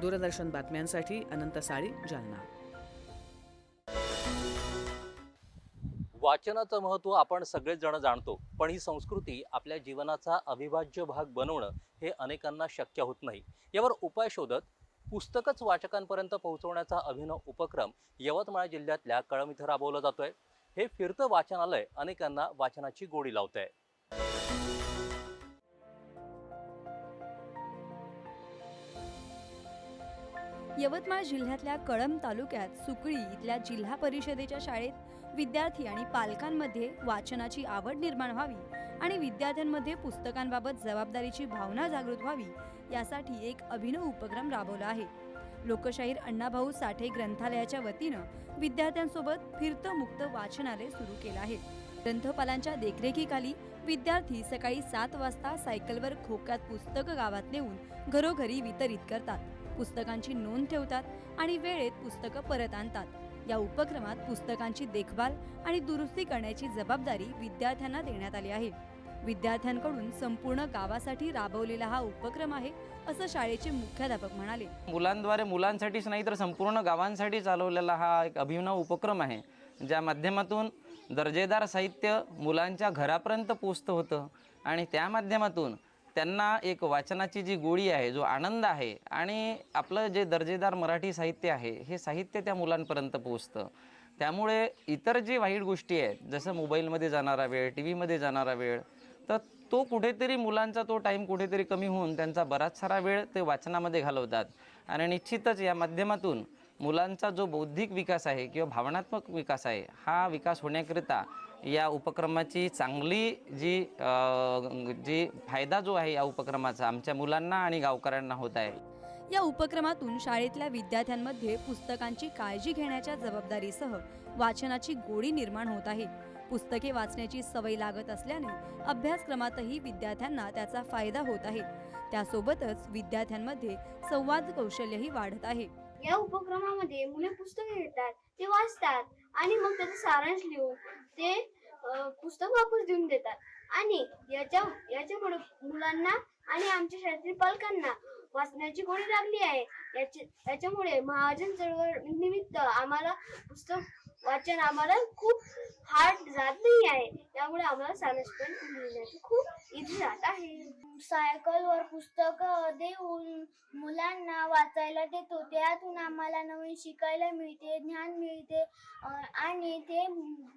दूरदर्शन बातम्यांसाठी अनंत साळी जालना. वाचनाचं महत्त्व आपण सगळेच जण जाणतो पण ही संस्कृती आपल्या जीवनाचा अविभाज्य भाग बनवणं हे अनेकांना शक्य होत नाही. यावर उपाय शोधत पुस्तकच वाचकांपर्यंत पोहोचवण्याचा अभिनव उपक्रम यवतमाळ जिल्ह्यातल्या कळम इथं राबवला जातोय. हे फिरतं वाचनालय अनेकांना वाचनाची गोडी लावत आहे यवतमाळ जिल्ह्यातल्या कळंब तालुक्यात सुकळी इथल्या जिल्हा परिषदेच्या शाळेत विद्यार्थी आणि पालकांमध्ये वाचनाची आवड निर्माण व्हावी आणि विद्यार्थ्यांमध्ये पुस्तकांबाबत जबाबदारीची भावना जागृत व्हावी यासाठी एक अभिनव उपक्रम राबवला आहे. लोकशाहीर अण्णाभाऊ साठे ग्रंथालयाच्या वतीनं विद्यार्थ्यांसोबत फिरतं मुक्त वाचनालय सुरू केलं आहे. ग्रंथपालांच्या देखरेखीखाली विद्यार्थी सकाळी सात वाजता सायकलवर खोक्यात पुस्तकं गावात नेऊन घरोघरी वितरित करतात. पुस्तकांची नोंद ठेवतात आणि वेळेत पुस्तकं परत आणतात. या उपक्रमात पुस्तकांची देखभाल आणि दुरुस्ती करण्याची जबाबदारी विद्यार्थ्यांना देण्यात आली आहे. विद्यार्थ्यांकडून संपूर्ण गावासाठी राबवलेला हा उपक्रम आहे असं शाळेचे मुख्याध्यापक म्हणाले. मुलांद्वारे मुलांसाठीच नाही तर संपूर्ण गावांसाठी चालवलेला हा एक अभिनव उपक्रम आहे ज्या माध्यमातून दर्जेदार साहित्य मुलांच्या घरापर्यंत पोचतं होतं आणि त्या माध्यमातून त्यांना एक वाचनाची जी गोडी आहे जो आनंद आहे आणि आपलं जे दर्जेदार मराठी साहित्य आहे हे साहित्य त्या मुलांपर्यंत पोचतं त्यामुळे इतर जे वाईट गोष्टी आहेत जसं मोबाईलमध्ये जाणारा वेळ टी व्हीमध्ये जाणारा वेळ तर तो कुठेतरी मुलांचा तो टाईम कुठेतरी कमी होऊन त्यांचा बराच सारा वेळ ते वाचनामध्ये घालवतात. आणि निश्चितच या माध्यमातून मुलांचा जो बौद्धिक विकास आहे किंवा भावनात्मक विकास आहे हा विकास होण्याकरिता या उपक्रमाची चांगली जी जी फायदा जो आहे या उपक्रमाचा आमच्या मुलांना आणि गावकऱ्यांना होत आहे. या उपक्रमातून शाळेतल्या विद्यार्थ्यांमध्ये पुस्तकांची काळजी घेण्याच्या जबाबदारीसह वाचनाची गोडी निर्माण होत आहे. पुस्तके वाचण्याची सवय लागत असल्याने अभ्यासक्रमातही विद्यार्थ्यांना त्याचा फायदा होत आहे. त्यासोबतच विद्यार्थ्यांमध्ये संवाद कौशल्यही वाढत आहे. या उपक्रमामध्ये मुले पुस्तके घेतात ते वाचतात आणि मग त्याचा सारांश लिहून ते पुस्तक वापस देऊन देतात. आणि याच्या याच्यामुळे मुलांना आणि आमच्या शाळेतील पालकांना वाचण्याची गोडी लागली आहे. याच्या याच्यामुळे महाजन चळवळ निमित्त आम्हाला पुस्तक वाचन आम्हाला खूप हार्ड जात नाही आहे. त्यामुळे आम्हाला सारांश पण लिहिण्याची खूप इझी जात आहे. सायकलवर पुस्तक देऊन मुलांना वाचायला देतो. त्यातून आम्हाला नवीन शिकायला मिळते ज्ञान मिळते आणि ते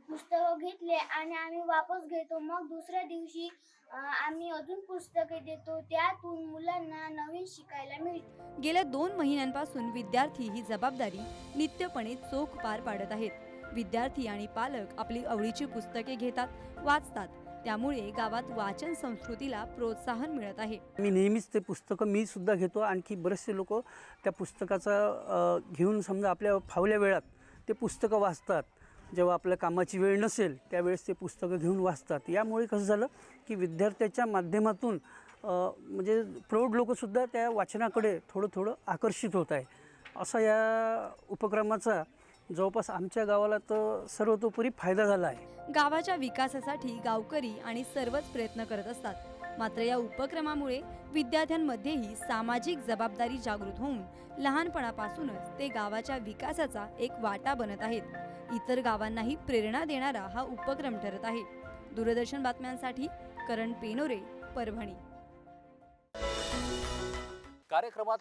पुस्तकं घेतले आणि आम्ही वापस घेतो. मग दुसऱ्या दिवशी आम्ही अजून पुस्तके देतो. त्यातून मुलांना नवीन शिकायला मिळते. गेल्या दोन महिन्यांपासून विद्यार्थी ही जबाबदारी नित्यपणे चोख पार पाडत आहेत. विद्यार्थी आणि पालक आपली आवडीची पुस्तके घेतात वाचतात त्यामुळे गावात वाचन संस्कृतीला प्रोत्साहन मिळत आहे. मी नेहमीच ते पुस्तकं मी सुद्धा घेतो. आणखी बरेचसे लोक त्या पुस्तकाचा घेऊन समजा आपल्या फावल्या वेळात ते पुस्तकं वाचतात. जेव्हा आपल्या कामाची वेळ नसेल त्यावेळेस ते पुस्तकं घेऊन वाचतात. यामुळे कसं झालं की विद्यार्थ्याच्या माध्यमातून म्हणजे प्रौढ लोकसुद्धा त्या वाचनाकडे थोडं थोडं आकर्षित होत आहे. असा या उपक्रमाचा जवळपास आमच्या गावाला तर सर्वतोपरी फायदा झाला आहे. गावाच्या विकासासाठी गावकरी आणि सर्वच प्रयत्न करत असतात. मात्र या उपक्रमामुळे विद्यार्थ्यांमध्येही सामाजिक जबाबदारी जागृत होऊन लहानपणापासूनच ते गावाच्या विकासाचा एक वाटा बनत आहेत. इतर गावांनाही प्रेरणा देणारा हा उपक्रम ठरत आहे. दूरदर्शन बातम्यांसाठी करण पेनोरे परभणी. कार्यक्रमात